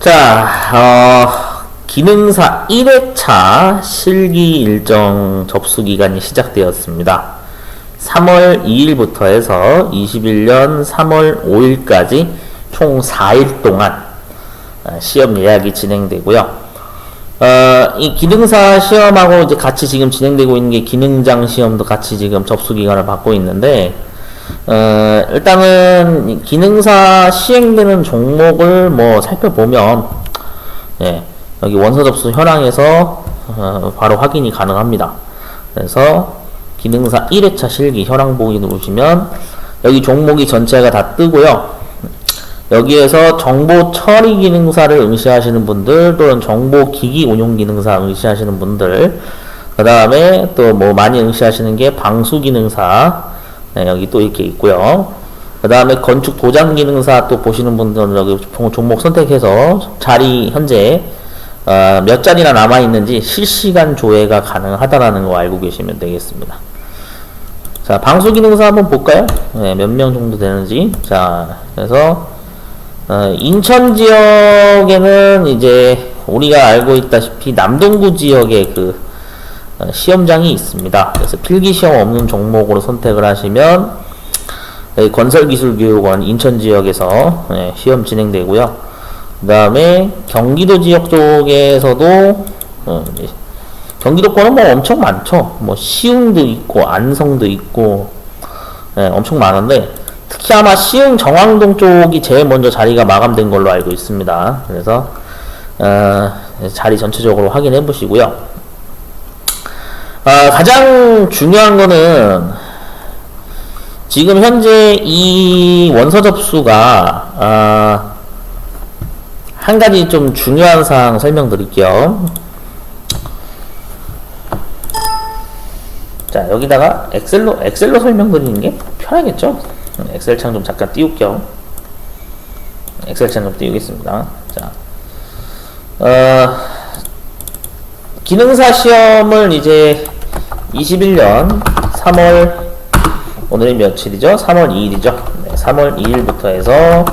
자, 어, 기능사 1회차 실기 일정 접수 기간이 시작되었습니다. 3월 2일부터 해서 21년 3월 5일까지 총 4일 동안 어, 시험 예약이 진행되고요. 어, 이 기능사 시험하고 이제 같이 지금 진행되고 있는 게 기능장 시험도 같이 지금 접수 기간을 받고 있는데, 어, 일단은 이 기능사 시행되는 종목을 뭐 살펴보면, 예, 여기 원서 접수 현황에서 어, 바로 확인이 가능합니다. 그래서 기능사 1회차 실기 현황 보기 누르시면 여기 종목이 전체가 다 뜨고요. 여기에서 정보 처리 기능사를 응시하시는 분들 또는 정보 기기 운용 기능사 응시하시는 분들 그 다음에 또 뭐 많이 응시하시는 게 방수 기능사 네, 여기 또 이렇게 있고요 그 다음에 건축 도장 기능사 또 보시는 분들은 여기 종- 종목 선택해서 자리 현재 어, 몇 자리나 남아 있는지 실시간 조회가 가능하다라는 거 알고 계시면 되겠습니다. 자, 방수 기능사 한번 볼까요? 네, 몇 명 정도 되는지. 자, 그래서 어, 인천 지역에는 이제 우리가 알고 있다시피 남동구 지역에 그 어, 시험장이 있습니다. 그래서 필기 시험 없는 종목으로 선택을 하시면 여기 건설기술교육원 인천 지역에서 예, 시험 진행되고요. 그 다음에 경기도 지역 쪽에서도 어, 경기도권은 뭐 엄청 많죠. 뭐 시흥도 있고 안성도 있고 예, 엄청 많은데 특히 아마 시흥 정왕동 쪽이 제일 먼저 자리가 마감된 걸로 알고 있습니다. 그래서 어, 자리 전체적으로 확인해 보시고요. 아, 가장 중요한 거는 지금 현재 이 원서 접수가 아, 한 가지 좀 중요한 사항 설명드릴게요. 자 여기다가 엑셀로 엑셀로 설명드리는 게 편하겠죠? 음, 엑셀 창 좀 잠깐 띄울게요. 엑셀 창 좀 띄우겠습니다. 자, 어, 기능사 시험을 이제 21년 3월 오늘이 며칠이죠? 3월 2일이죠? 네, 3월 2일부터 해서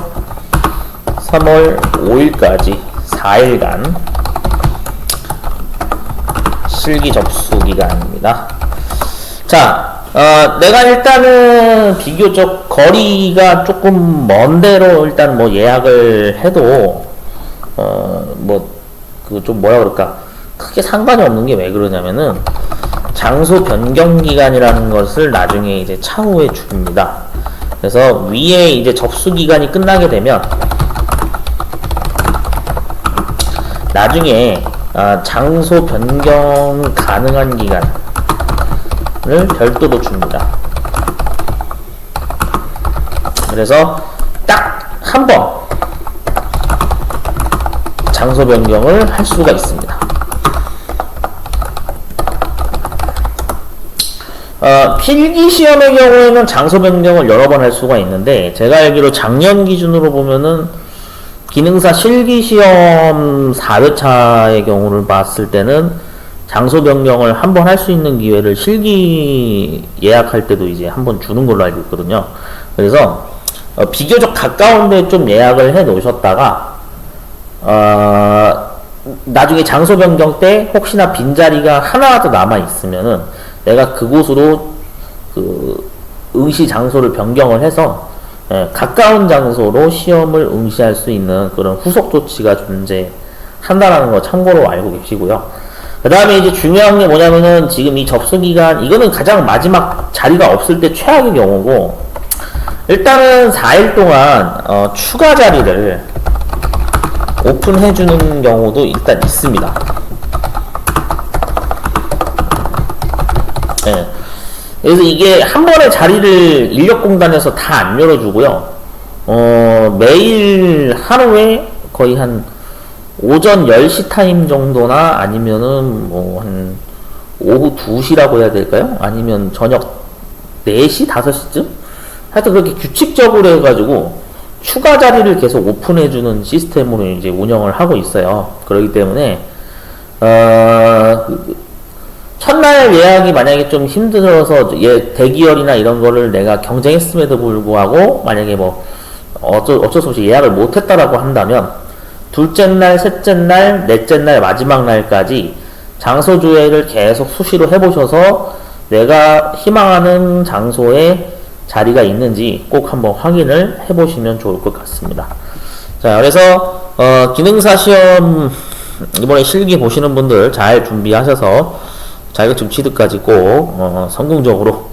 3월 5일까지 4일간 실기 접수 기간입니다. 자, 어, 내가 일단은 비교적 거리가 조금 먼 데로 일단 뭐 예약을 해도, 어, 뭐, 그 좀 뭐라 그럴까. 크게 상관이 없는 게 왜 그러냐면은, 장소 변경 기간이라는 것을 나중에 이제 차후에 줍니다. 그래서 위에 이제 접수 기간이 끝나게 되면, 나중에 아, 장소 변경 가능한 기간을 별도로 줍니다. 그래서 딱 한 번 장소 변경을 할 수가 있습니다. 어, 필기 시험의 경우에는 장소 변경을 여러 번 할 수가 있는데 제가 알기로 작년 기준으로 보면은 기능사 실기 시험 4회차의 경우를 봤을 때는 장소 변경을 한 번 할 수 있는 기회를 실기 예약할 때도 이제 한 번 주는 걸로 알고 있거든요. 그래서 어, 비교적 가까운데 좀 예약을 해 놓으셨다가 어, 나중에 장소 변경 때 혹시나 빈자리가 하나라도 남아 있으면은 내가 그곳으로 그 응시 장소를 변경을 해서 예, 가까운 장소로 시험을 응시할 수 있는 그런 후속 조치가 존재한다라는 거 참고로 알고 계시고요. 그 다음에 이제 중요한 게 뭐냐면은 지금 이 접수 기간, 이거는 가장 마지막 자리가 없을 때 최악의 경우고, 일단은 4일 동안, 어, 추가 자리를 오픈해주는 경우도 일단 있습니다. 예. 그래서 이게 한 번에 자리를 인력공단에서 다 안 열어주고요. 어, 매일 하루에 거의 한 오전 10시 타임 정도나 아니면은 뭐 한 오후 2시라고 해야 될까요? 아니면 저녁 4시, 5시쯤? 하여튼 그렇게 규칙적으로 해가지고 추가 자리를 계속 오픈해주는 시스템으로 이제 운영을 하고 있어요. 그렇기 때문에, 어, 그- 첫날 예약이 만약에 좀 힘들어서 예, 대기열이나 이런 거를 내가 경쟁했음에도 불구하고 만약에 뭐 어쩔, 어쩔 수 없이 예약을 못했다라고 한다면 둘째 날, 셋째 날, 넷째 날, 마지막 날까지 장소 조회를 계속 수시로 해보셔서 내가 희망하는 장소에 자리가 있는지 꼭 한번 확인을 해보시면 좋을 것 같습니다. 자, 그래서 어, 기능사 시험 이번에 실기 보시는 분들 잘 준비하셔서 자격증 취득까지 꼭 어, 성공적으로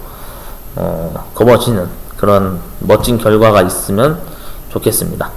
어, 거머쥐는 그런 멋진 결과가 있으면 좋겠습니다.